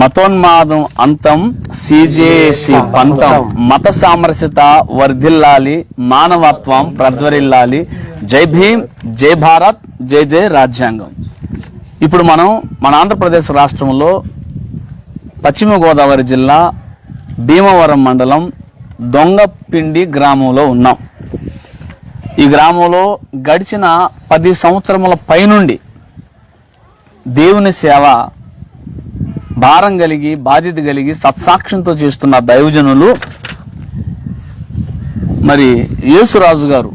మతోన్మాదం అంతం సిజేసి పంతం. మత సామరస్యత వర్ధిల్లాలి మానవత్వం ప్రజ్వరిల్లాలి. జై భీమ్ జై భారత్ జై జై రాజ్యాంగం. ఇప్పుడు మనం మన ఆంధ్రప్రదేశ్ రాష్ట్రంలో పశ్చిమ గోదావరి జిల్లా భీమవరం మండలం దొంగపిండి గ్రామంలో ఉన్నాం. ఈ గ్రామంలో గడిచిన పది సంవత్సరముల పైనుండి దేవుని సేవ భారం కలిగి బాధ్యత కలిగి సత్సాక్ష్యంతో చేస్తున్న దైవజనులు మరి యేసురాజు గారు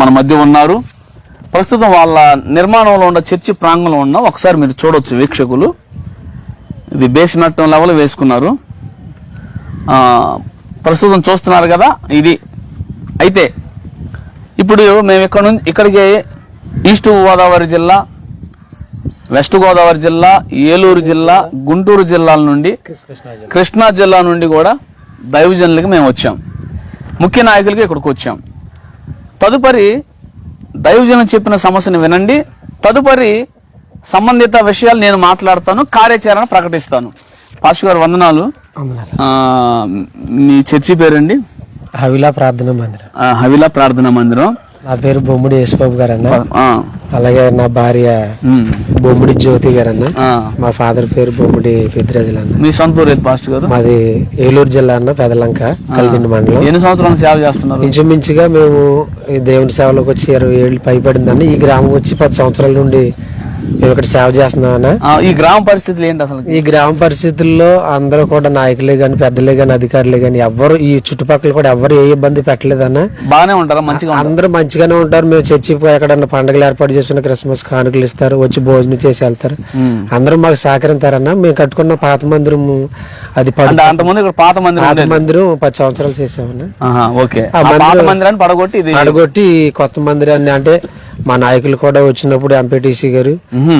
మన మధ్య ఉన్నారు. ప్రస్తుతం వాళ్ళ నిర్మాణంలో ఉన్న చర్చి ప్రాంగంలో ఉన్న ఒకసారి మీరు చూడవచ్చు వీక్షకులు. ఇది బేస్మెంట్ లెవెల్ వేసుకున్నారు. ప్రస్తుతం చూస్తున్నారు కదా ఇది. అయితే ఇప్పుడు మేము ఇక్కడ నుంచి ఇక్కడికి ఈస్ట్ గోదావరి జిల్లా వెస్ట్ గోదావరి జిల్లా ఏలూరు జిల్లా గుంటూరు జిల్లాల నుండి కృష్ణా జిల్లా. నుండి కూడా దైవజనులకి మేము వచ్చాం. ముఖ్య నాయకులకి ఇక్కడికి వచ్చాం. తదుపరి దైవజనులు చెప్పిన సమస్యను వినండి. తదుపరి సంబంధిత విషయాలు నేను మాట్లాడతాను కార్యాచరణ ప్రకటిస్తాను. పాస్టర్ గారు వందనాలు. ఆ, మీ చర్చి పేరండి? హవిలా ప్రార్థన మందిరం. ఆ, హవిలా ప్రార్థనా మందిరం. నా పేరు బొమ్మిడి యేసుబాబు గారు అన్న అలాగే నా భార్య బొమ్మిడి జ్యోతి గారు అన్న. మా ఫాదర్ పేరు బొమ్మిడి పెద్దిరాజులు అన్న మీ సొంత ఊరు ఏది పాస్టర్ గారు? మాది ఏలూరు జిల్లా అన్న పెదలంక కలిదిండి మండలం. ఎన్ని సంవత్సరాలు సేవ చేస్తున్నారు? ఇంచుమించుగా మేము ఈ దేవుని సేవలోకి వచ్చి ఇరవై ఏళ్ళు పైబడిందన్న ఈ గ్రామం వచ్చి పది సంవత్సరాల నుండి మేము ఇక్కడ సేవ చేస్తున్నాం అన్న. ఆ, ఈ గ్రామ పరిస్థితులు ఏంటి అసలు? ఈ గ్రామ పరిస్థితుల్లో అందరూ కూడా నాయకులే గాని పెద్దలే గాని అధికారులే గాని ఎవ్వరు ఈ చుట్టుపక్కల కూడా ఎవ్వరు ఏ ఇబ్బంది పెట్టలేదన్న బాగానే ఉంటారా? మంచిగా ఉంటారా? అందరూ మంచిగానే ఉంటారు. మేము చర్చికి పోయి ఎక్కడన్నా పండుగలు ఏర్పాటు చేసుకున్న క్రిస్మస్ కానుకలు ఇస్తారు. వచ్చి భోజనం చేసి వెళ్తారు. అందరూ మాకు సహకరించారన్న మేము కట్టుకున్న పాత మందిరం అది ఇక్కడ పాత మందిరం. మందిరం పది సంవత్సరాలు చేసామన్న. ఓకే. ఆ మందిరాన్ని పడగొట్టి ఇది అడగొట్టి కొత్త మందిరాన్ని అంటే మా నాయకులు కూడా వచ్చినప్పుడు ఎంపీటీసీ గారు.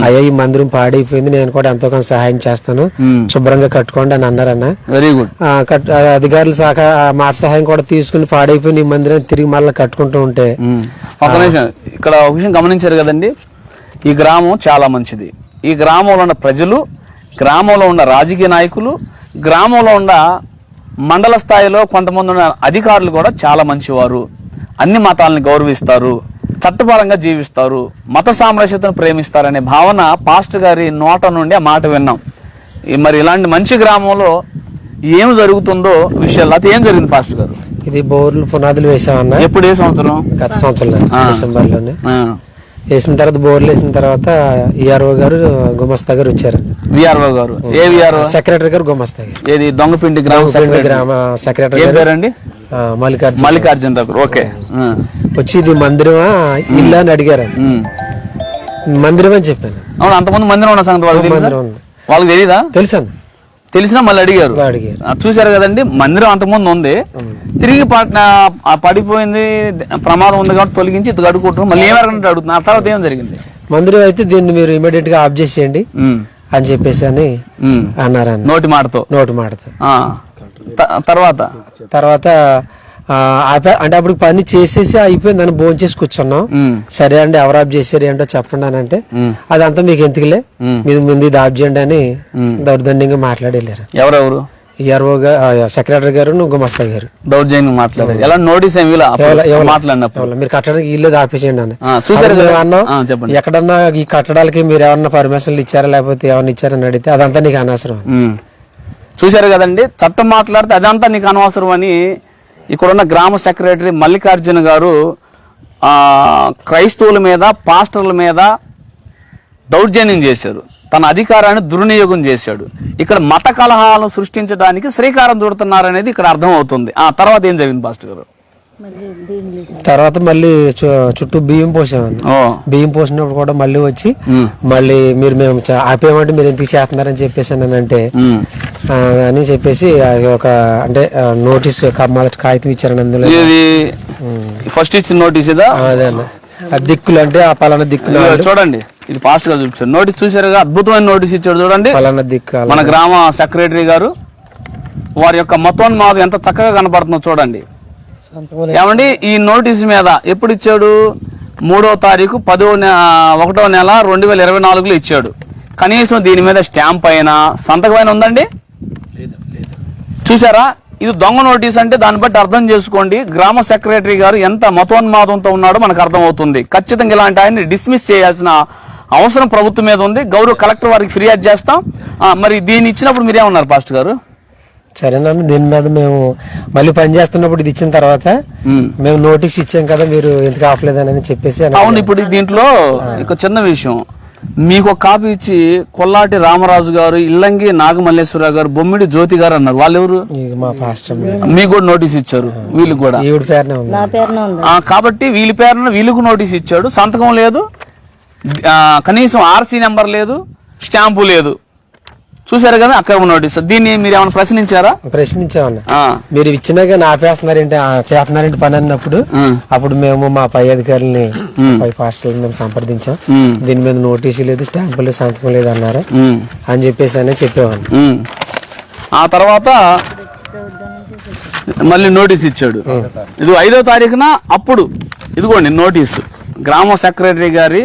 అయ్యా ఈ మందిరం పాడైపోయింది నేను కూడా ఎంతో కొంత సహాయం చేస్తాను. శుభ్రంగా కట్టుకోండి అని అన్నారన్న. వెరీ గుడ్ అధికారుల శాఖ మాట సహాయం కూడా తీసుకుని పాడైపోయిన ఈ మందిరాన్ని తిరిగి మళ్ళీ కట్టుకుంటూ ఉంటే. ఇక్కడ ఒక విషయం గమనించారు కదండి. ఈ గ్రామం చాలా మంచిది. ఈ గ్రామంలో ఉన్న ప్రజలు గ్రామంలో ఉన్న రాజకీయ నాయకులు గ్రామంలో ఉన్న మండల స్థాయిలో కొంతమంది ఉన్న అధికారులు కూడా చాలా మంచివారు. అన్ని మతాలను గౌరవిస్తారు. చట్టపరంగా జీవిస్తారు మత సామరస్యతను ప్రేమిస్తారనే భావన పాస్టర్ గారి నోట నుండి ఆ మాట విన్నాం. మరి ఇలాంటి మంచి గ్రామంలో ఏం జరుగుతుందో విషయాలు అయితే ఏం జరిగింది పాస్టర్ గారు? ఇది బోర్లు పునాదులు వేసామన్న. ఎప్పుడు ఏ సంవత్సరం? గత సంవత్సరం ఆ. డిసెంబర్లోనే ఆ. వేసిన తర్వాత బోర్లు వేసిన తర్వాత ఈఆర్ఓ గారు గుమస్తా గారు వచ్చారు. విఆర్ఓ గారు. ఏ విఆర్ఓ? సెక్రటరీ గారు గుమస్తా గారు. ఏది? దొంగపిండి గ్రామ గ్రామ సెక్రటరీ గారు. ఆ, మల్లికార్జున మల్లికార్జున రావు ఓకే. వచ్చి ఇది మందిరమా ఇల్లు అని అడిగారు. మందిరం అని చెప్పాను. అవును అంతకుముందు మందిరం ఉన్న సంగతి వాళ్ళకి తెలుసా? ఉంది. వాళ్ళకి తెలీదా? తెలుసాను తెలిసినా మళ్ళీ అడిగారు. అడిగారు. ఆ, చూశారు కదండి మందిరం అంతకుముందు ఉంది. తిరిగి పట్- ఆ, పడిపోయింది ప్రమాదం ఉంది కాబట్టి తొలగించి ఇది అడుగుకుంటున్నాం మళ్ళీ ఏమరగంటే అడుగుతున్నా. ఆ తర్వాత ఏం జరిగింది? మందిరం అయితే దీన్ని మీరు ఇమీడియట్గా ఆఫ్ చేసేయండి ఉమ్. అని చెప్పేసి అని ఉమ్. అన్నారన్న. నోటి మాటతో. నోటు మాటతో. ఆ. తర్వాత? తర్వాత ఆపా- అంటే అప్పుడు పని చేసేసి అయిపోయింది. అని భోజనం చేసి కూర్చున్నాం. సరే అండి ఎవరు ఆఫ్ చేశారు ఏంటో చెప్పండి అని అంటే. అదంతా మీకు ఎందుకులే. మీరు ముందు ఇది ఆఫ్ చేయండి అని ఉమ్. దౌర్జన్యంగా మాట్లాడి వెళ్ళారు. ఎవరెవరు? ఈఆర్ఓ సెక్రటరీ గారు గుమస్తా గారు. దౌర్జన్యం మాట్లాడారు. ఎలా నోటీస్ మాట్లాడినప్పుడు? మీరు కట్టడానికి ఇల్లు ఆపేసేయండి అని. చెప్పండి. ఎక్కడన్నా ఈ కట్టడాలకి మీరు ఏమన్నా పర్మిషన్లు ఇచ్చారా? లేకపోతే ఏమన్నా ఇచ్చారని అడిగితే అదంతా నీకు అనవసరం. చూశారు కదండి చట్టం మాట్లాడితే అదంతా నీకు అనవసరం అని ఇక్కడున్న గ్రామ సెక్రటరీ మల్లికార్జున గారు క్రైస్తవుల మీద పాస్టర్ల మీద దౌర్జన్యం చేశారు. తన అధికారాన్ని దుర్వినియోగం చేశాడు. ఇక్కడ మత కలహాలను సృష్టించడానికి శ్రీకారం చూడుతున్నారనేది ఇక్కడ అర్థం అవుతుంది ఆ తర్వాత ఏం జరిగింది పాస్టర్ గారు? తర్వాత మళ్ళీ చుట్టూ బియ్యం పోసామని ఓ. బియ్యం పోసినప్పుడు కూడా మళ్ళీ వచ్చి. మళ్ళీ మీరు మేము ఆపేయమంటే మీరు ఎందుకు చేస్తున్నారని చెప్పేసి అని అంటే అని చెప్పేసి అది ఒక అంటే నోటీస్ కాగితం ఇచ్చారని అందులో. ఇది ఫస్ట్ ఇచ్చిన నోటీస్ ఇదా? అదే ఆ దిక్కులు అంటే ఆ పలానా దిక్కులు చూడండి ఇది పాస్ట్గా చూపించారు నోటీస్ చూసారుగా అద్భుతమైన నోటీస్ ఇచ్చాడు చూడండి. పలానా దిక్కు. మన గ్రామ సెక్రటరీ గారు వారి యొక్క మతోన్మాదం ఎంత చక్కగా కనపడుతుందో చూడండి. ఏమండి ఈ నోటీస్ మీద ఎప్పుడు ఇచ్చాడు మూడో తారీఖు పదో ఒకటో నెల రెండు వేల ఇరవై నాలుగులో ఇచ్చాడు. కనీసం దీని మీద స్టాంప్ అయినా సంతకం అయినా ఉందండి? చూసారా ఇది దొంగ నోటీస్ అంటే దాన్ని బట్టి అర్థం చేసుకోండి. గ్రామ సెక్రటరీ గారు ఎంత మతోన్మాదంతో ఉన్నాడో మనకు అర్థం అవుతుంది ఖచ్చితంగా ఇలాంటి ఆయన్ని డిస్మిస్ చేయాల్సిన అవసరం ప్రభుత్వం మీద ఉంది. గౌరవ కలెక్టర్ వారికి ఫిర్యాదు చేస్తాం. మరి దీన్ని ఇచ్చినప్పుడు మీరేమన్నారు పాస్టర్ గారు? సరేనన్న దీని మీద మేము మళ్ళీ పని చేస్తున్నప్పుడు ఇది ఇచ్చిన తర్వాత. మేము. నోటీస్ ఇచ్చాం కదా మీరు ఎందుకు ఆపలేదని చెప్పేసి. అవును ఇప్పుడు దీంట్లో ఒక చిన్న విషయం. మీకు ఒక కాపీ ఇచ్చి కొల్లాటి రామరాజు గారు ఇల్లంగి నాగమల్లేశ్వరరావు గారు బొమ్మిడి జ్యోతి గారు అన్నారు. వాళ్ళు ఎవరు ఇక మా పాస్టర్ మీకు కూడా నోటీస్ ఇచ్చారు వీళ్ళకి కూడా. ఈవిడ పేరునే ఉంది. నా పేరున ఉంది. ఆ, కాబట్టి వీళ్ళ పేరున వీళ్ళకు నోటీస్ ఇచ్చాడు. సంతకం లేదు. కనీసం ఆర్సీ నెంబర్ లేదు స్టాంపు లేదు. చూసారు కదా అక్రమ నోటీస్ దీన్ని మీరు ఏమైనా ప్రశ్నించారా? ప్రశ్నించామన్న. మీరు ఇచ్చినాక ఆపేస్తున్నారేంటి? ఆ, చేస్తున్నారేంటి పని అన్నప్పుడు అప్పుడు మేము మా పై అధికారులని పై పాస్టర్లను మేము సంప్రదించాం. దీని మీద నోటీసు లేదు స్టాంపు లేదు సంతకం లేదు అన్నారు. అని చెప్పేసి అనే చెప్పేవాడిని ఉమ్. ఆ తర్వాత మళ్ళీ నోటీస్ ఇచ్చాడు. ఇది ఐదో తారీఖున అప్పుడు ఇదిగోండి నోటీసు. గ్రామ సెక్రటరీ గారి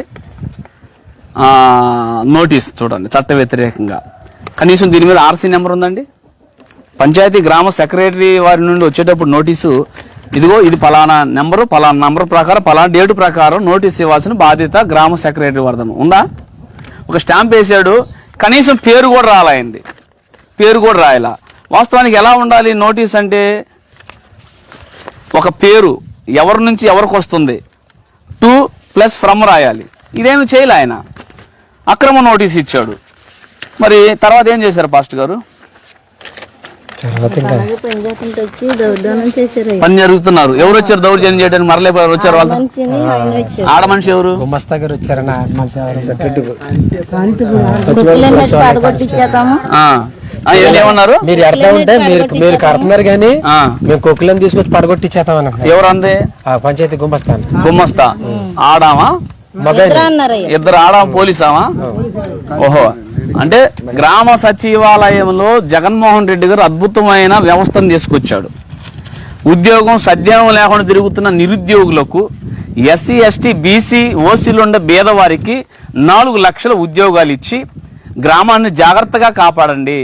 నోటీస్ చూడండి చట్ట వ్యతిరేకంగా కనీసం దీని మీద ఆర్సీ నెంబర్ ఉందండి? పంచాయతీ గ్రామ సెక్రటరీ వారి నుండి వచ్చేటప్పుడు నోటీసు ఇదిగో ఇది పలానా నెంబరు పలానా నెంబర్ ప్రకారం పలానా డేటు ప్రకారం నోటీస్ ఇవ్వాల్సిన బాధ్యత గ్రామ సెక్రటరీ వారిదను ఉందా? ఒక స్టాంప్ వేసాడు కనీసం పేరు కూడా రాలైంది పేరు కూడా రాయాల. వాస్తవానికి ఎలా ఉండాలి నోటీస్ అంటే ఒక పేరు ఎవరి నుంచి ఎవరికి వస్తుంది? టూ ప్లస్ ఫ్రమ్ రాయాలి. ఇదేమి చేయలే ఆయన. అక్రమ నోటీస్ ఇచ్చాడు. మరి తర్వాత ఏం చేశారు పాస్ట్ గారు? తర్వాత ఇంకా అలాగే పని జరుగుతున్నారు. ఎవరు వచ్చారు దౌర్జన్యం చేయడానికి? మరలే ఎవరు వచ్చారు వాళ్ళు వచ్చారు. ఆడ మనిషి ఎవరు? గుమ్మస్తా గారు ఏం- ఏమన్నారు? మీరు ఎడతా ఉంటే మీరు మీరు కడుతున్నారు కానీ. మేము కుక్కలను తీసుకొచ్చి పడగొట్టిచ్చేస్తాం అన్న ఎవరు అంది? ఆ పంచాయతీ గుమ్మస్తాను గుమ్మస్తా ఆడామా? ఇద్దరు అన్నారయ్య ఇద్దరు ఆడ పోలీసామా? ఓహో. అంటే గ్రామ సచివాలయంలో జగన్మోహన్ రెడ్డి గారు అద్భుతమైన వ్యవస్థను తీసుకొచ్చాడు. ఉద్యోగం సద్యోగం లేకుండా తిరుగుతున్న నిరుద్యోగులకు ఎస్సీ ఎస్టీ బీసీ ఓసీలు ఉండే పేదవారికి నాలుగు లక్షల ఉద్యోగాలు ఇచ్చి గ్రామాన్ని జాగ్రత్తగా కాపాడండి.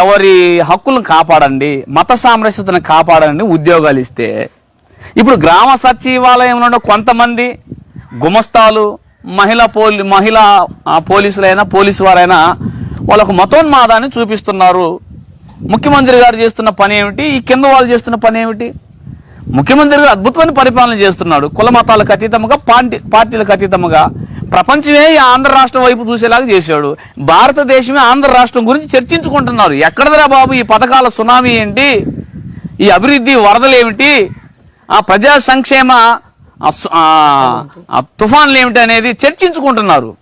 ఎవరి హక్కులను కాపాడండి. మత సామరస్యతను కాపాడండి. ఉద్యోగాలు ఇస్తే. ఇప్పుడు గ్రామ సచివాలయంలో ఉన్న కొంతమంది గుమస్తాలు మహిళా పోలీ మహిళా ఆ, పోలీసులైనా పోలీసు వారైనా వాళ్ళకు మతోన్మాదాన్ని చూపిస్తున్నారు. ముఖ్యమంత్రి గారు చేస్తున్న పని ఏమిటి? ఈ కింద వాళ్ళు చేస్తున్న పని ఏమిటి? ముఖ్యమంత్రి గారు అద్భుతమైన పరిపాలన చేస్తున్నాడు. కుల మతాలకు అతీతముగా పార్టీ పార్టీలకు అతీతముగా. ప్రపంచమే ఈ ఆంధ్ర రాష్ట్రం వైపు చూసేలాగా చేశాడు. భారతదేశమే ఆంధ్ర రాష్ట్రం గురించి చర్చించుకుంటున్నారు. ఎక్కడదరా బాబు ఈ పథకాల సునామీ ఏంటి? ఈ అభివృద్ధి వరదలు ఏమిటి? ఆ ప్రజా సంక్షేమ తుఫాన్లు ఏమిటి అనేది చర్చించుకుంటున్నారు.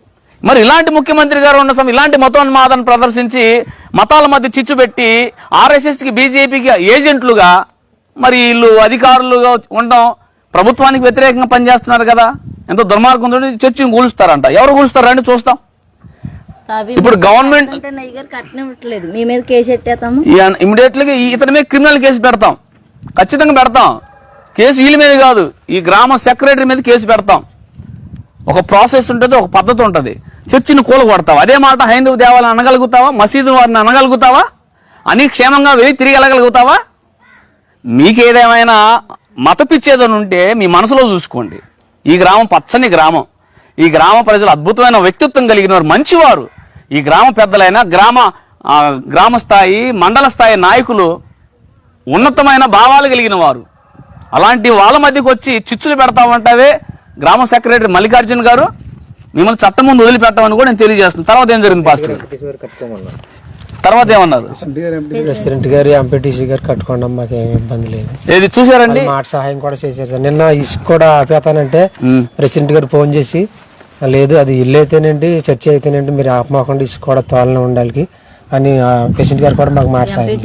మరి ఇలాంటి ముఖ్యమంత్రి గారు ఉన్న సమయం ఇలాంటి మతోన్మాదాన్ని ప్రదర్శించి మతాల మధ్య చిచ్చు పెట్టి ఆర్ఎస్ఎస్కి బీజేపీకి ఏజెంట్లుగా మరి వీళ్ళు అధికారులుగా ఉండడం ప్రభుత్వానికి వ్యతిరేకంగా పనిచేస్తున్నారు కదా. ఎంతో దుర్మార్గంతో చర్చను కూలుస్తారంట. ఎవరు కూలుస్తారండి చూస్తాం. ఇప్పుడు గవర్నమెంట్ అంటే నయ్య గారు కట్టినట్లేదు మీ మీద కేసు ఎట్టేస్తాము? ఇమీడియట్గా ఈ- ఇతని మీద క్రిమినల్ కేసు పెడతాం. ఖచ్చితంగా పెడతాం. కేసు వీళ్ళ మీద కాదు. ఈ గ్రామ సెక్రటరీ మీద కేసు పెడతాం. ఒక ప్రాసెస్ ఉంటుంది ఒక పద్ధతి ఉంటుంది. చర్చిని కూలగొడతావా? అదే మాట హైందవ దేవాలను అనగలుగుతావా? మసీదు వారిని అనగలుగుతావా? అని క్షేమంగా వెళ్ళి తిరిగి వెళ్ళగలుగుతావా? మీకేదేమైనా మతపిచ్చేదని ఉంటే మీ మనసులో చూసుకోండి. ఈ గ్రామం పచ్చని గ్రామం. ఈ గ్రామ ప్రజలు అద్భుతమైన వ్యక్తిత్వం కలిగిన వారు మంచివారు. ఈ గ్రామ పెద్దలైన గ్రామ గ్రామ స్థాయి మండల స్థాయి నాయకులు ఉన్నతమైన భావాలు కలిగిన వారు అలాంటి వాళ్ళ మధ్యకి వచ్చి చిచ్చులు పెడతామంటావే? గ్రామ సెక్రటరీ మల్లికార్జున గారు మిమ్మల్ని చట్టం ముందు వదిలిపెట్టమని కూడా నేను తెలియజేస్తున్నాను. తర్వాత ఏం జరిగింది పాస్టర్? తర్వాత ఏమన్నారు? ప్రెసిడెంట్ గారు ఎంపీటీసీ గారు కట్టుకోండి మాకు ఏమి ఇబ్బంది లేదు. ఏది చూసారండి మాట సహాయం కూడా చేశారు సార్. నిన్న ఇసుక కూడా ఆపేతానంటే. ప్రెసిడెంట్ గారు ఫోన్ చేసి లేదు అది ఇల్లు అయితేనేంటి చర్చ అయితేనేంటి మీరు ఆపమాకుండా ఇసుక కూడా తోలన ఉండాలి అని ఆ ప్రెసిడెంట్ గారు కూడా మాకు మాట సహాయం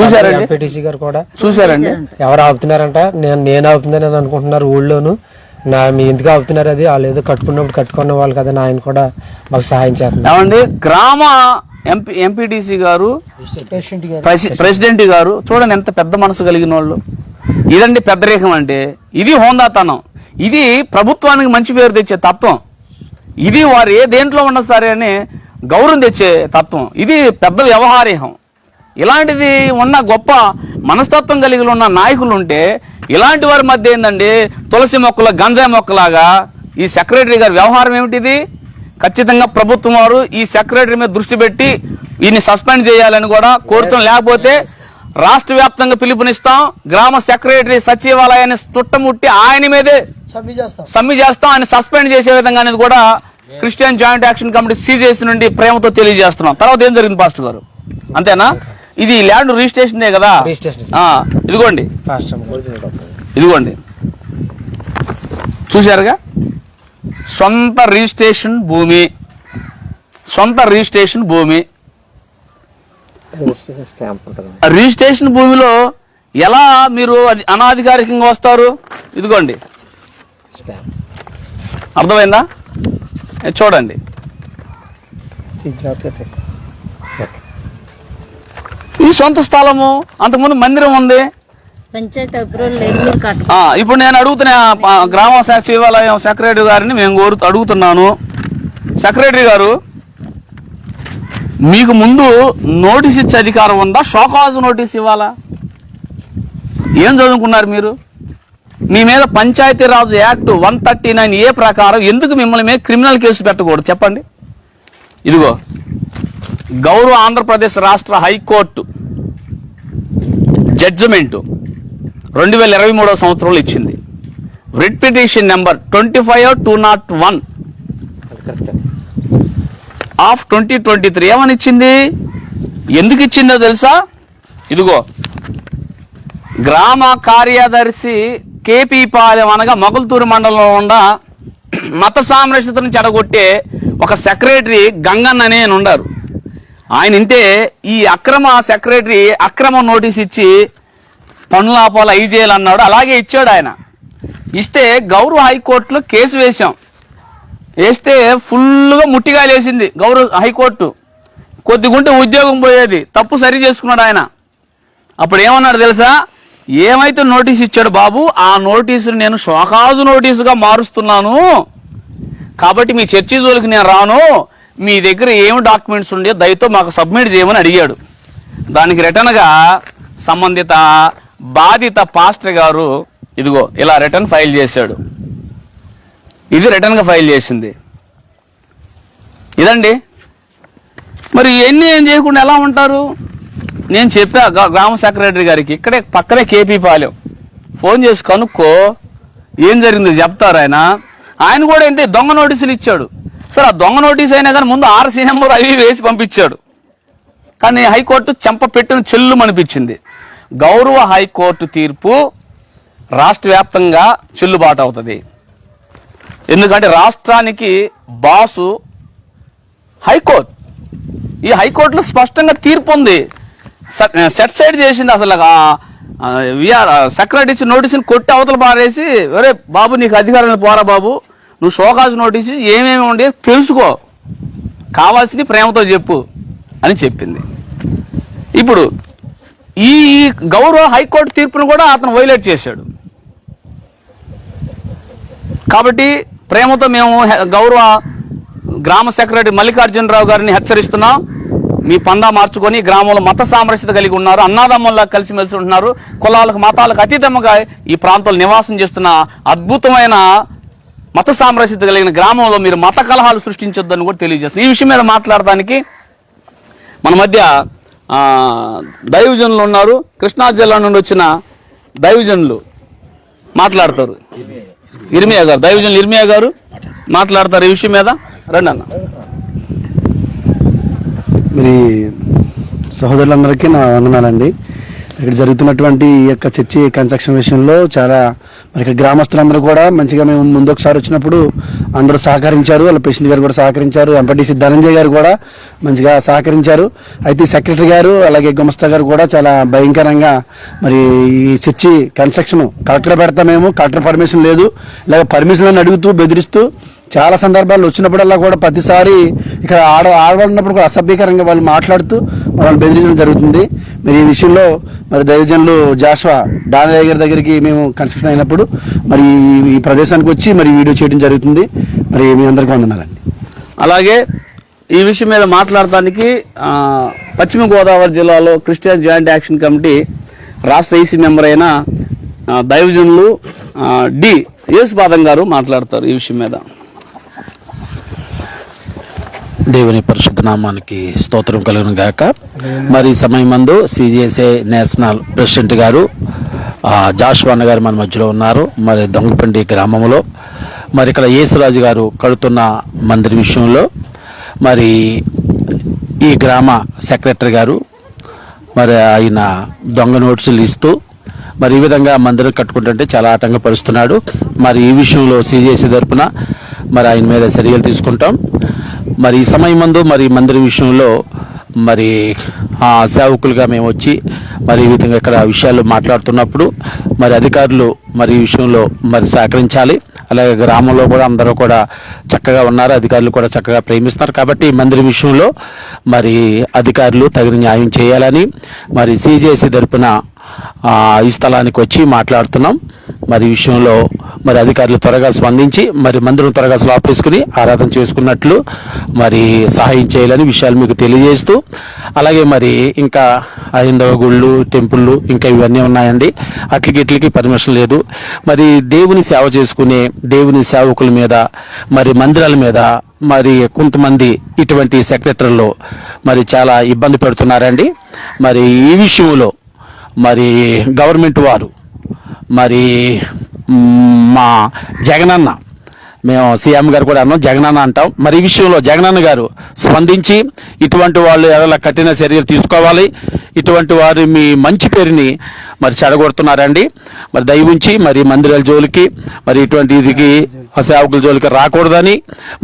చూసారండి ఎంపీటీసీ గారు కూడా చూసారండి ఎవరు ఆపుతున్నారంట? నేను నేను ఆపుతున్నానని అనుకుంటున్నారు ఊళ్ళోను. నా మీ ఎందుకు ఆపుతున్నారు అది? వాళ్ళు ఏదో కట్టుకున్నప్పుడు కట్టుకున్న వాళ్ళు కదా ఆయన కూడా మాకు సహాయం చేస్తున్నారు. గ్రామ ఎంపీ ఎంపీటీసీ గారు ప్రెసి- ప్రెసిడెంట్ గారు చూడండి ఎంత పెద్ద మనసు కలిగిన వాళ్ళు. ఇదండి పెద్దరేఖం అంటే ఇది హోందాతనం. ఇది ప్రభుత్వానికి మంచి పేరు తెచ్చే తత్వం. ఇది వారు ఏ దేంట్లో ఉన్నా సరే అని గౌరవం తెచ్చే తత్వం. ఇది పెద్ద వ్యవహారేహం. ఇలాంటిది ఉన్న గొప్ప మనస్తత్వం కలిగి ఉన్న నాయకులు ఉంటే ఇలాంటి వారి మధ్య ఏందండి? తులసి మొక్కల గంజాయి మొక్కలాగా ఈ సెక్రటరీ గారి వ్యవహారం ఏమిటిది? ఖచ్చితంగా ప్రభుత్వం వారు ఈ సెక్రటరీ మీద దృష్టి పెట్టి ఈయన్ని సస్పెండ్ చేయాలని కూడా కోరుతాం. లేకపోతే రాష్ట్ర వ్యాప్తంగా పిలుపునిస్తాం. గ్రామ సెక్రటరీ సచివాలయాన్ని చుట్టముట్టి ఆయన మీదే సమ్మె చేస్తాం. ఆయన సస్పెండ్ చేసే విధంగా అనేది కూడా Christian joint action committee CJC నుండి ప్రేమతో తెలియజేస్తున్నాం. తర్వాత ఏం జరిగింది పాస్టర్ గారు? అంతేనా? ఇది ల్యాండ్ రిజిస్ట్రేషన్ కదా? ఇదిగోండి. ఇదిగోండి. చూశారుగా? సొంత రిజిస్ట్రేషన్ భూమి. సొంత రిజిస్ట్రేషన్ భూమి. రిజిస్ట్రేషన్ భూమిలో ఎలా మీరు అనాధికారికంగా వస్తారు? ఇదిగోండి. అర్థమైందా? చూడండి. ఈ సొంత స్థలము అంతకుముందు మందిరం ఉంది. పంచాయతీ అప్రూవల్ లేదు మీరు కట్ట ఆ, ఇప్పుడు నేను అడుగుతున్న గ్రామ సచివాలయం సెక్రటరీ గారిని మేము కోరు అడుగుతున్నాను. సెక్రటరీ గారు మీకు ముందు నోటీస్ ఇచ్చే అధికారం ఉందా? షోకాజ్ నోటీస్ ఇవ్వాలా? ఏం చదువుకున్నారు మీరు? మీ మీద Panchayati Raj act one thirty nine A ప్రకారం ఎందుకు మిమ్మల్ని మీద క్రిమినల్ కేసు పెట్టకూడదు? చెప్పండి. ఇదిగో గౌరవ ఆంధ్రప్రదేశ్ రాష్ట్ర హైకోర్టు జడ్జిమెంటు రెండు వేల ఇరవై మూడవ సంవత్సరంలో ఇచ్చింది. Writ petition number twenty five two naught one of twenty twenty three ఏమని ఇచ్చింది? ఎందుకు ఇచ్చిందో తెలుసా? ఇదిగో గ్రామ కార్యదర్శి కేపీ పాలెం అనగా మొగల్తూరు మండలంలో ఉన్న మత సామరస్యతను చెడగొట్టే ఒక సెక్రటరీ గంగన్న అనే ఆయన ఉండారు. ఆయన ఇంతే ఈ అక్రమ సెక్రటరీ అక్రమ నోటీస్ ఇచ్చి పనులాపాలు ఆపాలి అయి చేయాలన్నాడు అలాగే ఇచ్చాడు ఆయన. ఇస్తే గౌరవ హైకోర్టులో కేసు వేశాం. వేస్తే ఫుల్గా ముట్టిగాలేసింది గౌరవ హైకోర్టు. కొద్దిగుంటే ఉద్యోగం పోయేది. తప్పు సరి చేసుకున్నాడు ఆయన. అప్పుడు ఏమన్నాడు తెలుసా? ఏమైతే నోటీస్ ఇచ్చాడు బాబు ఆ నోటీసును నేను షోకాజు నోటీసుగా మారుస్తున్నాను. కాబట్టి మీ చర్చి జోలికి నేను రాను. మీ దగ్గర ఏమి డాక్యుమెంట్స్ ఉండే దయతో మాకు సబ్మిట్ చేయమని అడిగాడు. దానికి రిటర్న్గా సంబంధిత బాధిత పాస్టర్ గారు ఇదిగో ఇలా రిటర్న్ ఫైల్ చేశాడు. ఇది రిటర్న్గా ఫైల్ చేసింది. ఇదండి. మరి ఇవన్నీ ఏం చేయకుండా ఎలా ఉంటారు? నేను చెప్పా గ్రామ సెక్రటరీ గారికి ఇక్కడే పక్కనే కేపీ పాలెం. ఫోన్ చేసి కనుక్కో ఏం జరిగిందో చెప్తారు ఆయన? ఆయన కూడా ఏంటి దొంగ నోటీసులు ఇచ్చాడు. సరే ఆ దొంగ నోటీస్ అయినా కానీ ముందు ఆర్సీ నెంబర్ అవి వేసి పంపించాడు. కానీ హైకోర్టు చెంప పెట్టిన చెల్లు అనిపించింది. గౌరవ హైకోర్టు తీర్పు రాష్ట్ర వ్యాప్తంగా చెల్లుబాటు అవుతుంది. ఎందుకంటే రాష్ట్రానికి బాసు హైకోర్టు. ఈ హైకోర్టులో స్పష్టంగా తీర్పు ఉంది. సెట్ సైడ్ చేసింది అసలు విఆర్ సెక్రటరీ ఇచ్చి నోటీసుని కొట్టి అవతల పారేసి ఒరే బాబు నీకు అధికారం పోరా బాబు. నువ్వు షోకాజ్ నోటీసు ఏమేమి ఉండే తెలుసుకో. కావాల్సింది ప్రేమతో చెప్పు. అని చెప్పింది. ఇప్పుడు ఈ గౌరవ హైకోర్టు తీర్పును కూడా అతను వైలేట్ చేశాడు. కాబట్టి ప్రేమతో మేము గౌరవ గ్రామ సెక్రటరీ మల్లికార్జునరావు గారిని హెచ్చరిస్తున్నాం. మీ పందా మార్చుకొని గ్రామంలో మత సామరస్యత కలిగి ఉన్నారు. అన్నాదమ్ముల్లా కలిసిమెలిసి ఉంటున్నారు. కులాలకు మతాలకు అతీతంగా ఈ ప్రాంతంలో నివాసం చేస్తున్న అద్భుతమైన మత సామరస్యత కలిగిన గ్రామంలో మీరు మత కలహాలు సృష్టించొద్దని కూడా తెలియజేస్తుంది ఈ విషయం మీద మాట్లాడడానికి మన మధ్య దైవజనులు ఉన్నారు. కృష్ణా జిల్లా నుండి వచ్చిన దైవజనులు మాట్లాడతారు. ఇర్మియా గారు దైవజనులు ఇర్మియా గారు మాట్లాడతారు ఈ విషయం మీద. రండి అన్న మరి సహోదరులందరికీ నా వందనాలండి. ఇక్కడ జరుగుతున్నటువంటి ఈ యొక్క చర్చి కన్స్ట్రక్షన్ విషయంలో చాలా మరి ఇక్కడ గ్రామస్తులందరూ కూడా మంచిగా మేము ముందు ఒకసారి వచ్చినప్పుడు అందరూ సహకరించారు. వాళ్ళ ప్రెసిడెంట్ గారు కూడా సహకరించారు. ఎంపీటీసీ ధనంజయ్ గారు కూడా మంచిగా సహకరించారు. అయితే సెక్రటరీ గారు అలాగే గుమస్తా గారు కూడా చాలా భయంకరంగా మరి ఈ చర్చి కన్స్ట్రక్షన్ కలెక్టర్ పెడతామేమో కలెక్టర్ పర్మిషన్ లేదు. లేక పర్మిషన్ అని అడుగుతూ బెదిరిస్తూ చాలా సందర్భాలు వచ్చినప్పుడల్లా కూడా ప్రతిసారి ఇక్కడ ఆడ ఆడవాళ్ళు కూడా అసభ్యకరంగా వాళ్ళు మాట్లాడుతూ వాళ్ళని బెదిరించడం జరుగుతుంది. మరి ఈ విషయంలో మరి దైవజనులు జాషువా డానయ్య గారి దగ్గరికి మేము కన్స్ట్రక్షన్ అయినప్పుడు మరి ఈ- ప్రదేశానికి వచ్చి మరి వీడియో చేయడం జరుగుతుంది. మరి మీ అందరికీ వందనాలండి. అలాగే ఈ విషయం మీద మాట్లాడటానికి పశ్చిమ గోదావరి జిల్లాలో క్రిస్టియన్ జాయింట్ యాక్షన్ కమిటీ రాష్ట్ర ఈసీ మెంబర్ అయిన దైవజనులు డి యేసుపాదం గారు మాట్లాడతారు ఈ విషయం మీద. దేవుని పరిశుద్ధ నామానికి స్తోత్రం కలుగును గాక. మరి సమయం మందు సిజిఎస్ఏ నేషనల్ ప్రెసిడెంట్ గారు ఆ, గారు మన మధ్యలో ఉన్నారు. మరి దొంగపండి గ్రామంలో. మరి ఇక్కడ యేసురాజు గారు కడుతున్న మందిర విషయంలో మరి ఈ గ్రామ సెక్రటరీ గారు మరి ఆయన దొంగ నోట్సులు ఇస్తూ మరి ఈ విధంగా మందిరం కట్టుకుంటుంటే చాలా ఆటంకపరుస్తున్నాడు మరి ఈ విషయంలో సీజేసీ తరపున మరి ఆయన మీద చర్యలు తీసుకుంటాం. మరి ఈ సమయం మందు మరి ఈ మందిరం విషయంలో మరి ఆ సేవకులుగా మేము వచ్చి మరి ఈ విధంగా ఇక్కడ విషయాలు మాట్లాడుతున్నప్పుడు మరి అధికారులు మరి ఈ విషయంలో మరి సహకరించాలి. అలాగే గ్రామంలో కూడా అందరూ కూడా చక్కగా ఉన్నారు. అధికారులు కూడా చక్కగా ప్రేమిస్తున్నారు. కాబట్టి ఈ మందిరం విషయంలో మరి అధికారులు తగిన న్యాయం చేయాలని మరి సిజేసి తరపున ఈ స్థలానికి వచ్చి మాట్లాడుతున్నాం. మరి విషయంలో మరి అధికారులు త్వరగా స్పందించి మరి మందిరం త్వరగా స్లాప్ వేసుకుని ఆరాధన చేసుకున్నట్లు మరి సహాయం చేయాలని విషయాలు మీకు తెలియజేస్తూ అలాగే మరి ఇంకా హైందవ గుళ్ళు టెంపుళ్ళు ఇంకా ఇవన్నీ ఉన్నాయండి. అట్లకి ఇట్లకి పర్మిషన్ లేదు. మరి దేవుని సేవ చేసుకునే దేవుని సేవకుల మీద మరి మందిరాల మీద మరి కొంతమంది ఇటువంటి సెక్రటరీలు మరి చాలా ఇబ్బంది పెడుతున్నారండి. మరి ఈ విషయంలో మరి గవర్నమెంట్ వారు మరి మా జగనన్న మేము సీఎం గారు కూడా అన్నాం జగనన్న అంటాం. మరి ఈ విషయంలో జగనన్న గారు స్పందించి ఇటువంటి వాళ్ళు ఎవరైనా కఠిన చర్యలు తీసుకోవాలి. ఇటువంటి వారు మీ మంచి పేరుని మరి చెడగొడుతున్నారండి. మరి దయవుంచి మరి మందిరాల జోలికి మరి ఇటువంటి ఇదికి సేవకుల జోలికి రాకూడదని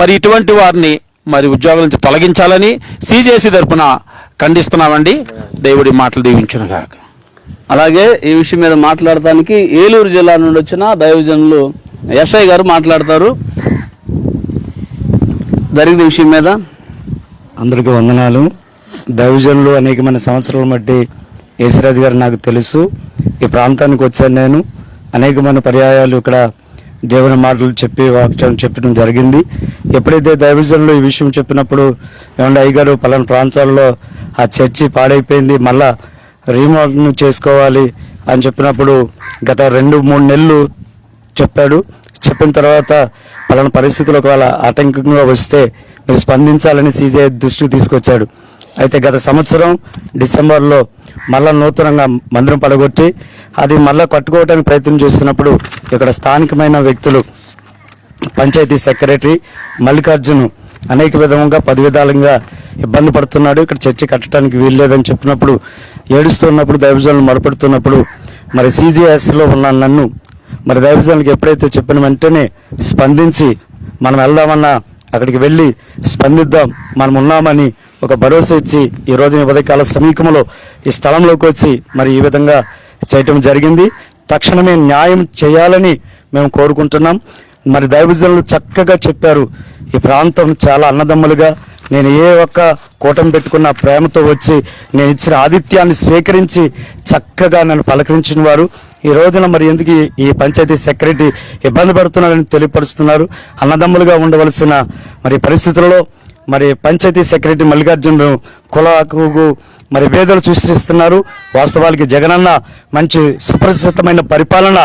మరి ఇటువంటి వారిని మరి ఉద్యోగాల నుంచి తొలగించాలని సీజేసీ తరపున ఖండిస్తున్నామండి. దేవుడి మాటలు దీవించునుగాక. అలాగే ఈ విషయం మీద మాట్లాడటానికి ఏలూరు జిల్లా నుండి వచ్చిన దైవజనులు ఎస్ఐ గారు మాట్లాడతారు. జరిగిన విషయం మీద. అందరికీ వందనాలు. దైవజనులు అనేకమైన సంవత్సరాల బట్టి యేసరాజు గారు నాకు తెలుసు. ఈ ప్రాంతానికి వచ్చాను నేను. అనేకమైన పర్యాయాలు ఇక్కడ దేవుని మాటలు చెప్పి వాక్యం చెప్పడం జరిగింది. ఎప్పుడైతే దైవజనులు ఈ విషయం చెప్పినప్పుడు ఏమంటే అయ్యగారు పలానా ప్రాంతాల్లో ఆ చర్చి పాడైపోయింది. మళ్ళా రీమోడల్ చేసుకోవాలి అని చెప్పినప్పుడు గత రెండు మూడు నెలలు చెప్పాడు. చెప్పిన తర్వాత పలానా పరిస్థితులు ఒకవేళ ఆటంకంగా వస్తే మీరు స్పందించాలని సీజే దృష్టికి తీసుకొచ్చాడు. అయితే గత సంవత్సరం డిసెంబర్లో మళ్ళా నూతనంగా మందిరం పడగొట్టి అది మళ్ళా కట్టుకోవడానికి ప్రయత్నం చేస్తున్నప్పుడు ఇక్కడ స్థానికమైన వ్యక్తులు పంచాయతీ సెక్రటరీ మల్లికార్జును అనేక విధంగా పది విధాలుగా ఇబ్బంది పడుతున్నాడు. ఇక్కడ చర్చి కట్టడానికి వీల్లేదని చెప్పినప్పుడు ఏడుస్తున్నప్పుడు దైవజనులు మొరపెడుతున్నప్పుడు మరి సీజీఎస్లో ఉన్న నన్ను మరి దైవజనులకు ఎప్పుడైతే చెప్పిన వెంటనే స్పందించి మనం వెళ్దామన్నా అక్కడికి వెళ్ళి స్పందిద్దాం మనం ఉన్నామని ఒక భరోసా ఇచ్చి ఈ రోజున ఈ ఉదయకాల సమీపంలో ఈ స్థలంలోకి వచ్చి మరి ఈ విధంగా చేయటం జరిగింది. తక్షణమే న్యాయం చేయాలని మేము కోరుకుంటున్నాం. మరి దైవజనులు చక్కగా చెప్పారు ఈ ప్రాంతం చాలా అన్నదమ్ములుగా నేను ఏ ఒక్క కూటమి పెట్టుకున్న ప్రేమతో వచ్చి నేను ఇచ్చిన ఆతిథ్యాన్ని స్వీకరించి చక్కగా నన్ను పలకరించిన వారు. ఈ రోజున మరి ఎందుకు ఈ- పంచాయతీ సెక్రటరీ ఇబ్బంది పడుతున్నారని తెలియపరుస్తున్నారు? అన్నదమ్ములుగా ఉండవలసిన మరి పరిస్థితుల్లో మరి పంచాయతీ సెక్రటరీ మల్లికార్జును కులకు మరి వేదలు సృష్టిస్తున్నారు. వాస్తవానికి జగనన్న మంచి సుప్రసిద్ధమైన పరిపాలన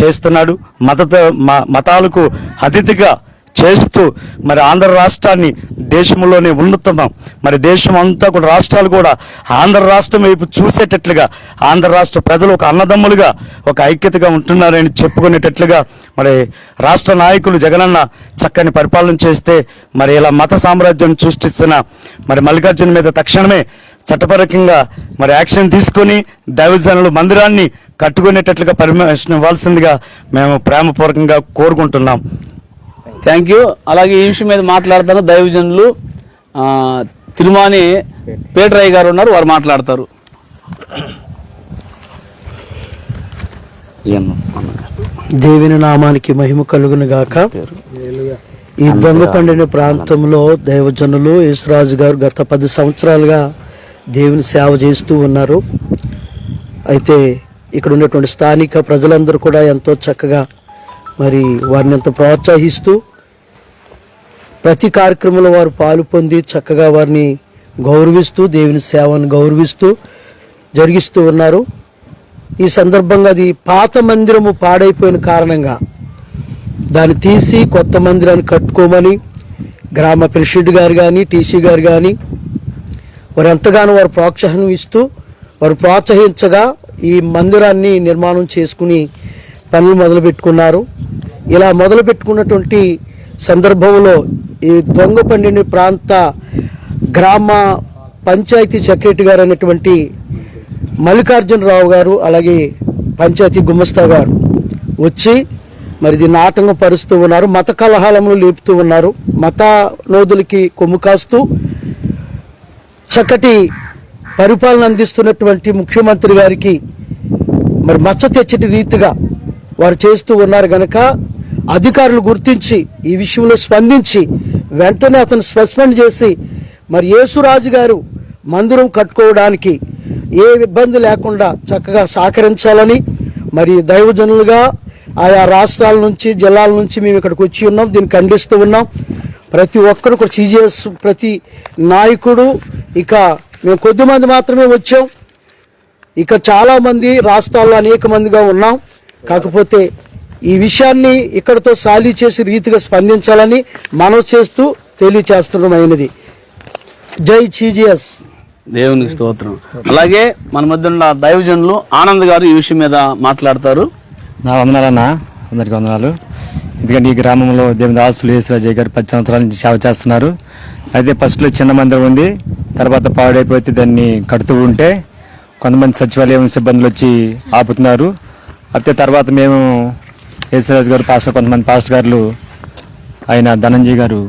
చేస్తున్నాడు. మత మ- మతాలకు అతిథిగా చేస్తూ మరి ఆంధ్ర రాష్ట్రాన్ని దేశంలోనే ఉన్నతమం మరి దేశం అంతా కూడా రాష్ట్రాలు కూడా ఆంధ్ర రాష్ట్రం వైపు చూసేటట్లుగా ఆంధ్ర రాష్ట్ర ప్రజలు ఒక అన్నదమ్ములుగా ఒక ఐక్యతగా ఉంటున్నారని చెప్పుకునేటట్లుగా మరి రాష్ట్ర నాయకులు జగనన్న చక్కని పరిపాలన చేస్తే మరి ఇలా మత సామ్రాజ్యం సృష్టిస్తున్న మరి మల్లికార్జున మీద తక్షణమే చట్టపరకంగా మరి యాక్షన్ తీసుకొని దైవజనులు మందిరాన్ని కట్టుకునేటట్లుగా పర్మిషన్ ఇవ్వాల్సిందిగా మేము ప్రేమపూర్వకంగా కోరుకుంటున్నాం. థ్యాంక్ యూ అలాగే ఈ విషయం మీద మాట్లాడతారు దైవజనులు. ఆ, తిరుమాని పేటరయ్య గారు ఉన్నారు వారు మాట్లాడతారు. దేవుని నామానికి మహిమ కలుగును గాక. ఈ దొంగ పండిన ప్రాంతంలో దైవజనులు యేసురాజు గారు గత పది సంవత్సరాలుగా దేవుని సేవ చేస్తూ ఉన్నారు. అయితే ఇక్కడ ఉన్నటువంటి స్థానిక ప్రజలందరూ కూడా ఎంతో చక్కగా మరి వారిని ఎంతో ప్రోత్సహిస్తూ ప్రతి కార్యక్రమంలో వారు పాలు పొంది చక్కగా వారిని గౌరవిస్తూ దేవుని సేవను గౌరవిస్తూ జరిగిస్తూ ఉన్నారు. ఈ సందర్భంగా అది పాత మందిరము పాడైపోయిన కారణంగా దాన్ని తీసి కొత్త మందిరాన్ని కట్టుకోమని గ్రామ ప్రెసిడెంట్ గారు కానీ టీసీ గారు కానీ వారు ఎంతగానో వారు ప్రోత్సాహం ఇస్తూ వారు ప్రోత్సహించగా ఈ మందిరాన్ని నిర్మాణం చేసుకుని పనులు మొదలుపెట్టుకున్నారు. ఇలా మొదలుపెట్టుకున్నటువంటి సందర్భంలో ఈ దొంగ పండిన ప్రాంత గ్రామ పంచాయతీ సెక్రటరీ గారు అనేటువంటి మల్లికార్జునరావు గారు అలాగే పంచాయతీ గుమస్తా గారు వచ్చి మరి దీన్ని ఆటంకం పరుస్తూ ఉన్నారు మత కలహాలములు లేపుతూ ఉన్నారు. మత నోదులకి కొమ్ము కాస్తూ చక్కటి పరిపాలన అందిస్తున్నటువంటి ముఖ్యమంత్రి గారికి మరి మచ్చ తెచ్చటి రీతిగా వారు చేస్తూ ఉన్నారు గనక అధికారులు గుర్తించి ఈ విషయంలో స్పందించి వెంటనే అతను సస్పెండ్ చేసి మరి యేసురాజు గారు మందిరం కట్టుకోవడానికి ఏ ఇబ్బంది లేకుండా చక్కగా సహకరించాలని మరి దైవజనులుగా ఆయా రాష్ట్రాల నుంచి జిల్లాల నుంచి మేము ఇక్కడికి వచ్చి ఉన్నాం. దీన్ని ఖండిస్తూ ఉన్నాం. ప్రతి ఒక్కరు కూడా సీజీఎస్ ప్రతి నాయకుడు ఇక మేము కొద్ది మంది మాత్రమే వచ్చాం. ఇక చాలా మంది రాష్ట్రాల్లో అనేక మందిగా ఉన్నాం. కాకపోతే ఈ విషయాన్ని ఇక్కడతో సాలీ చేసి రీతిగా స్పందించాలని మనవి చేస్తూ తెలియచేస్తున్నామైనది జై చీజిఎస్ దేవునికి స్తోత్రం. అలాగే మన మధ్య ఉన్న దైవజనులు ఆనంద్ గారు ఈ విషయం మీద మాట్లాడతారు. నా వందనాలన్న. అందరికీ వందనాలు. ఎందుకంటే ఈ గ్రామంలో దేవదాసులు యేసరాజయ్య గారు పది సంవత్సరాల నుంచి సేవ చేస్తున్నారు. అయితే ఫస్ట్లో చిన్న మందిరం ఉంది. తర్వాత పాడైపోతే దాన్ని కడుతూ ఉంటే కొంతమంది సచివాలయం సిబ్బందులు వచ్చి ఆపుతున్నారు. అయితే తర్వాత మేము యేసరాజు గారు పాస్టర్ కొంతమంది పాస్టర్ గారు ఆయన ధనంజయ్ గారు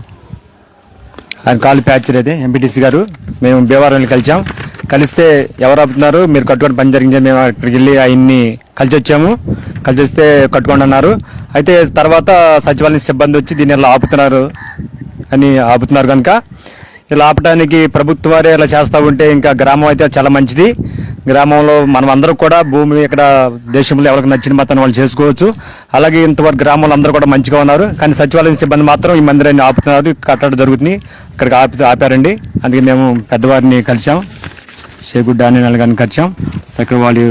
ఆయన కాలు ప్యాచర్ అయితే ఎంపీటీసీ గారు మేము భీమవరం కలిసాం కలిస్తే ఎవరు ఆపుతున్నారు? మీరు కట్టుకొని పని జరిగింది మేము అక్కడికి వెళ్ళి ఆయన్ని కలిసి వచ్చాము. కలిసి వస్తే కట్టుకోండి అన్నారు. అయితే తర్వాత సచివాలయం సిబ్బంది వచ్చి దీన్ని ఇలా ఆపుతున్నారు అని ఆపుతున్నారు కనుక. ఇలా ఆపడానికి ప్రభుత్వం వారే ఇలా చేస్తూ ఉంటే ఇంకా గ్రామం అయితే చాలా మంచిది. గ్రామంలో మనం అందరూ కూడా భూమి ఇక్కడ దేశంలో ఎవరికి నచ్చిన మతాన్ని వాళ్ళు చేసుకోవచ్చు. అలాగే ఇంతవరకు గ్రామంలో అందరూ కూడా మంచిగా ఉన్నారు. కానీ సచివాలయం సిబ్బంది మాత్రం ఈ మందిరాన్ని ఆపుతున్నారు. కట్టడం జరుగుతుంది ఇక్కడికి ఆపి ఆపారండి. అందుకే మేము పెద్దవారిని కలిసాం షేగుడ్ డాని నల్గానికి వచ్చాం అక్కడ వాళ్ళు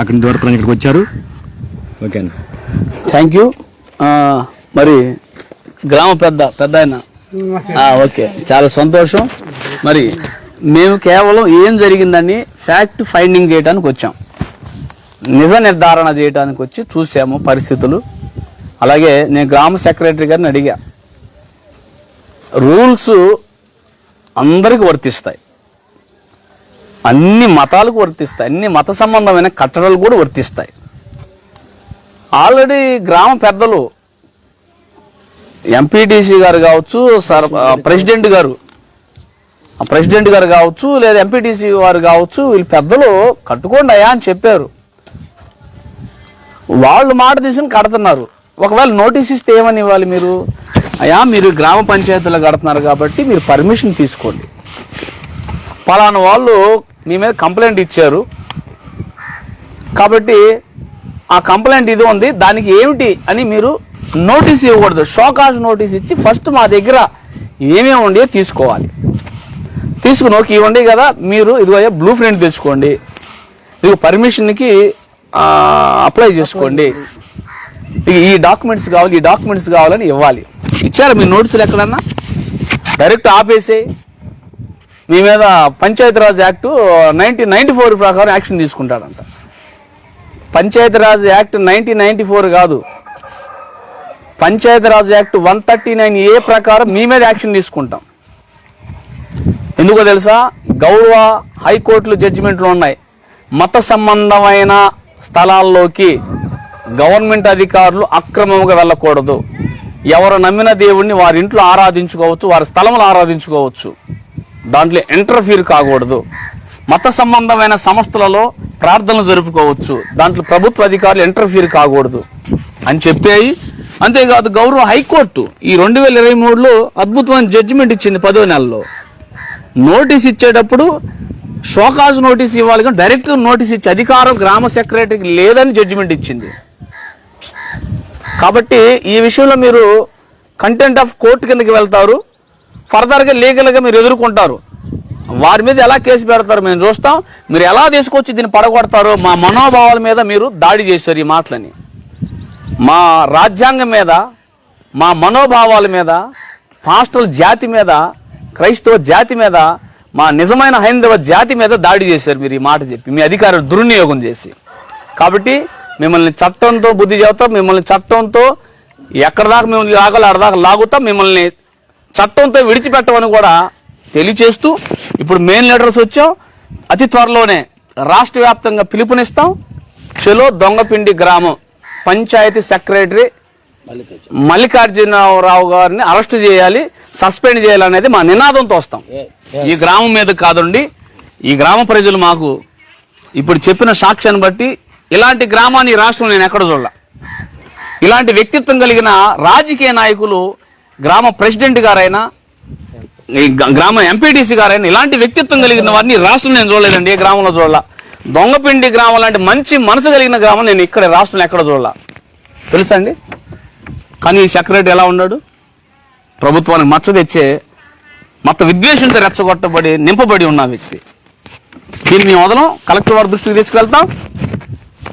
అక్కడ దూరపురం ఇక్కడికి వచ్చారు. ఓకే అండి థ్యాంక్ యూ. మరి గ్రామ పెద్ద పెద్ద ఆయన. ఓకే. చాలా సంతోషం. మరి మేము కేవలం ఏం జరిగిందని ఫ్యాక్ట్ ఫైండింగ్ చేయడానికి వచ్చాం. నిజ నిర్ధారణ చేయడానికి వచ్చి చూసాము పరిస్థితులు. అలాగే నేను గ్రామ సెక్రటరీ గారిని అడిగా. రూల్స్ అందరికి వర్తిస్తాయి. అన్ని మతాలకు వర్తిస్తాయి. అన్ని మత సంబంధమైన కట్టడలు కూడా వర్తిస్తాయి. ఆల్రెడీ గ్రామ పెద్దలు ఎంపీటీసీ గారు కావచ్చు సర్ ప్రెసిడెంట్ గారు ప్రెసిడెంట్ గారు కావచ్చు లేదా ఎంపీటీసీ వారు కావచ్చు వీళ్ళు పెద్దలు కట్టుకోండి అయ్యా అని చెప్పారు. వాళ్ళు మాట తీసుకుని కడుతున్నారు. ఒకవేళ నోటీస్ ఇస్తే ఏమని ఇవ్వాలి మీరు? అయ్యా మీరు గ్రామ పంచాయతీలో కడుతున్నారు కాబట్టి మీరు పర్మిషన్ తీసుకోండి. పలానా వాళ్ళు మీ మీద కంప్లైంట్ ఇచ్చారు. కాబట్టి ఆ కంప్లైంట్ ఇది ఉంది. దానికి ఏమిటి అని మీరు నోటీస్ ఇవ్వకూడదు. షోకాజ్ నోటీస్ ఇచ్చి ఫస్ట్ మా దగ్గర ఏమేమి ఉండే తీసుకోవాలి. తీసుకుని ఓకే ఇవ్వండి కదా. మీరు ఇదిగో బ్లూ ప్రింట్ తెచ్చుకోండి. మీకు పర్మిషన్కి అప్లై చేసుకోండి. ఇక ఈ డాక్యుమెంట్స్ కావాలి ఈ డాక్యుమెంట్స్ కావాలని ఇవ్వాలి. ఇచ్చారా మీ నోటీసులు ఎక్కడన్నా? డైరెక్ట్ ఆపేసి మీ మీద Panchayati Raj act nineteen ninety four ప్రకారం action తీసుకుంటాడంట. Panchayati Raj act nineteen ninety four కాదు. Panchayati Raj act one thirty nine A ప్రకారం మీ మీద యాక్షన్ తీసుకుంటాం. ఎందుకో తెలుసా? గౌరవ హైకోర్టులు జడ్జిమెంట్లు ఉన్నాయి. మత సంబంధమైన స్థలాల్లోకి గవర్నమెంట్ అధికారులు అక్రమంగా వెళ్ళకూడదు. ఎవరు నమ్మిన దేవుణ్ణి వారి ఇంట్లో ఆరాధించుకోవచ్చు వారి స్థలంలో ఆరాధించుకోవచ్చు. దాంట్లో ఇంటర్ఫీర్ కాకూడదు. మత సంబంధమైన సంస్థలలో ప్రార్థనలు జరుపుకోవచ్చు. దాంట్లో ప్రభుత్వ అధికారులు ఇంటర్ఫీర్ కాకూడదు. అని చెప్పాయి అంతేకాదు గౌరవ హైకోర్టు ఈ రెండు వేల ఇరవై మూడులో అద్భుతమైన జడ్జిమెంట్ ఇచ్చింది పదో నెలలో. నోటీస్ ఇచ్చేటప్పుడు షోకాజ్ నోటీస్ ఇవ్వాలి కానీ డైరెక్ట్ నోటీస్ ఇచ్చే అధికారం గ్రామ సెక్రటరీకి లేదని జడ్జిమెంట్ ఇచ్చింది. కాబట్టి ఈ విషయంలో మీరు కంటెంట్ ఆఫ్ కోర్టు కిందకి వెళ్తారు. ఫర్దర్గా లీగల్గా మీరు ఎదుర్కొంటారు. వారి మీద ఎలా కేసు పెడతారు మేము చూస్తాం. మీరు ఎలా తీసుకొచ్చి దీన్ని పడగొడతారో మా మనోభావాల మీద మీరు దాడి చేశారు ఈ మాటలని. మా రాజ్యాంగం మీద మా మనోభావాల మీద పాస్టల్ జాతి మీద క్రైస్తవ జాతి మీద మా నిజమైన హైందవ జాతి మీద దాడి చేశారు మీరు ఈ మాట చెప్పి. మీ అధికారులు దుర్వినియోగం చేసి. కాబట్టి మిమ్మల్ని చట్టంతో బుద్ధి చెబుతాం మిమ్మల్ని చట్టంతో ఎక్కడ దాకా మిమ్మల్ని లాగాలో అక్కడ దాకా లాగుతాం మిమ్మల్ని చట్టంతో విడిచిపెట్టమని కూడా తెలియచేస్తూ ఇప్పుడు మెయిన్ లీడర్స్ వచ్చాం. అతి త్వరలోనే రాష్ట్ర వ్యాప్తంగా పిలుపునిస్తాం. చెలో దొంగపిండి గ్రామం పంచాయతీ సెక్రటరీ మల్లికార్జునరావు గారిని అరెస్ట్ చేయాలి సస్పెండ్ చేయాలనేది మా నినాదంతో వస్తాం. ఈ గ్రామం మీద కాదండి ఈ గ్రామ ప్రజలు మాకు ఇప్పుడు చెప్పిన సాక్ష్యాన్ని బట్టి ఇలాంటి గ్రామాన్ని రాష్ట్రం నేను ఎక్కడ చూడాల. ఇలాంటి వ్యక్తిత్వం కలిగిన రాజకీయ నాయకులు గ్రామ ప్రెసిడెంట్ గారైనా ఈ గ్రామ ఎంపీటీసీ గారైనా ఇలాంటి వ్యక్తిత్వం కలిగిన వారిని రాష్ట్రం నేను చూడలేదండి ఏ గ్రామంలో చూడాల. దొంగపిండి గ్రామం లాంటి మంచి మనసు కలిగిన గ్రామం నేను ఇక్కడ రాష్ట్రంలో ఎక్కడ చూడాల. తెలుసా అండి? కానీ ఈ సెక్రటరీ ఎలా ఉన్నాడు? ప్రభుత్వానికి మచ్చ తెచ్చే మొత్తం విద్వేషంతో రెచ్చగొట్టబడి నింపబడి ఉన్న వ్యక్తి. దీన్ని మేము వదలం కలెక్టర్ వారి దృష్టికి తీసుకెళ్తాం.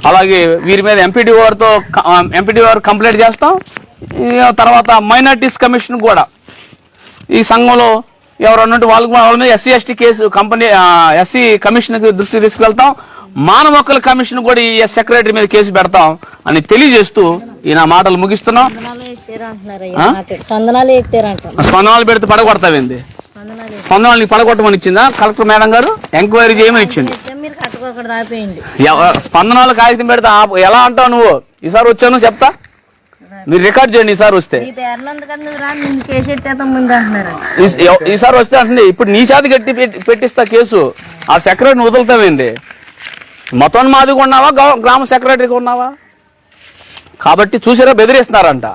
అలాగే వీరి మీద ఎంపీడీ వారితో ఎంపీడీ వారు కంప్లైంట్ చేస్తాం. తర్వాత మైనార్టీస్ కమిషన్ కూడా. ఈ సంఘంలో ఎవరు ఉన్నట్టు వాళ్ళకు వాళ్ళ మీద SC ST case company SC కమిషన్కి దృష్టికి తీసుకెళ్తాం. మానవ హక్కుల కమిషన్ కూడా ఈ సెక్రటరీ మీద కేసు పెడతాం అని తెలియజేస్తూ ఈ నా మాటలు ముగిస్తున్నాం. స్పందనాలు పెడితే పడగొడతావేంది? స్పందనాలు నీకు పడగొట్టమని ఇచ్చిందా? కలెక్టర్ మేడం గారు ఎంక్వైరీ చేయమని ఇచ్చింది. స్పందనాలు కాగితం పెడితే. ఎలా అంటావు నువ్వు? ఈసారి వచ్చాను చెప్తా. మీరు రికార్డ్ చేయండి ఈసారి వస్తే. ఈసారి వస్తే అంటే ఇప్పుడు నీ చేతి గట్టి పెట్టి- పెట్టిస్తా కేసు. ఆ సెక్రటరీని వదులుతావేంది? మొత్తం మాదిగా ఉన్నావా గ్రామ సెక్రటరీగా ఉన్నావా కాబట్టి చూసారా బెదిరిస్తున్నారంట.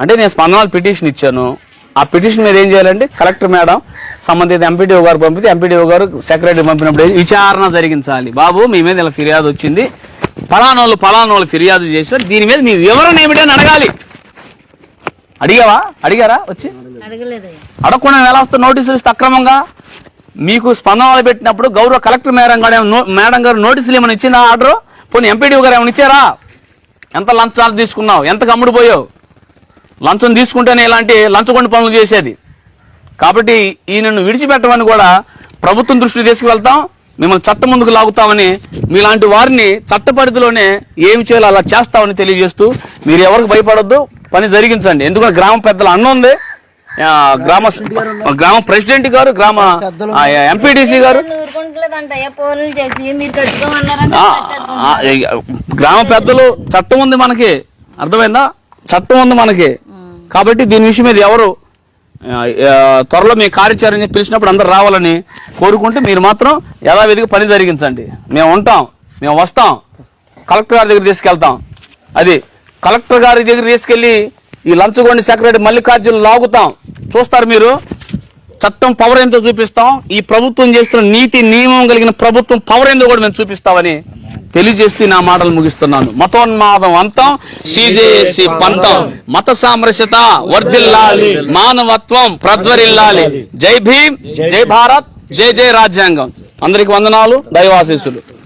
అంటే నేను స్పందనాలు పిటిషన్ ఇచ్చాను. ఆ పిటిషన్ మీద ఏం చేయాలంటే కలెక్టర్ మేడం సంబంధిత ఎంపీడీఓ గారు పంపితే ఎంపీడీఓ గారు సెక్రటరీ పంపినప్పుడు విచారణ జరిగించాలి. బాబు మీ మీద ఇలా ఫిర్యాదు వచ్చింది. పలానోళ్ళు పలానోళ్ళు ఫిర్యాదు చేశారు దీని మీద మీ వివరణ ఏమిటని అడగాలి. అడిగావా? అడిగారా వచ్చి? అడగకుండా ఎలా వస్తే నోటీసులు ఇస్తే అక్రమంగా? మీకు స్పందనలు పెట్టినప్పుడు గౌరవ కలెక్టర్ మేడం గారు మేడం గారు నోటీసులు ఏమైనా ఇచ్చిందా ఆర్డర్? పోనీ ఎంపీడీ గారు ఏమైనా ఇచ్చారా? ఎంత లంచాలు తీసుకున్నావు? ఎంత కమ్ముడు పోయావు? లంచం తీసుకుంటేనే ఇలాంటి లంచగొండి పనులు చేసేది. కాబట్టి ఈయనను విడిచిపెట్టమని కూడా ప్రభుత్వం దృష్టికి తీసుకువెళ్తాం. మిమ్మల్ని చట్టం ముందుకు లాగుతామని మీలాంటి వారిని చట్ట పరిధిలోనే ఏమి చేయాలో అలా చేస్తామని తెలియజేస్తూ మీరు ఎవరికి భయపడొద్దు పని జరిగించండి. ఎందుకంటే గ్రామ పెద్దల అన్న ఉంది. ఆ, గ్రామ గ్రామ ప్రెసిడెంట్ గారు గ్రామ ఎంపీటీసీ గారు. గ్రామ పెద్దలు చట్టం ఉంది మనకి. అర్థమైందా? చట్టం ఉంది మనకి. కాబట్టి దీని విషయం మీద ఎవరు త్వరలో మీ కార్యాచరణ పిలిచినప్పుడు అందరు రావాలని కోరుకుంటే మీరు మాత్రం యథావిధిగా పని జరిగించండి. మేము ఉంటాం మేము వస్తాం కలెక్టర్ గారి దగ్గర తీసుకెళ్తాం. అది కలెక్టర్ గారి దగ్గర తీసుకెళ్ళి ఈ లంచగొండి సెక్రటరీ మల్లికార్జున లాగుతాం. చూస్తారు మీరు చట్టం పవర్ ఎంతో చూపిస్తాం. ఈ ప్రభుత్వం చేస్తున్న నీతి నియమం కలిగిన ప్రభుత్వం పవర్ ఎంతో కూడా మేము చూపిస్తామని తెలియజేస్తూ నా మాటలు ముగిస్తున్నాను. మతోన్మాదం అంతం. సిజేసి పంతం. మత సామరస్యత వర్ధిల్లాలి. మానవత్వం ప్రజ్వరిల్లాలి. జై భీమ్. జై భారత్. జై జై రాజ్యాంగం. అందరికి వందనాలు. దైవాశీస్సులు.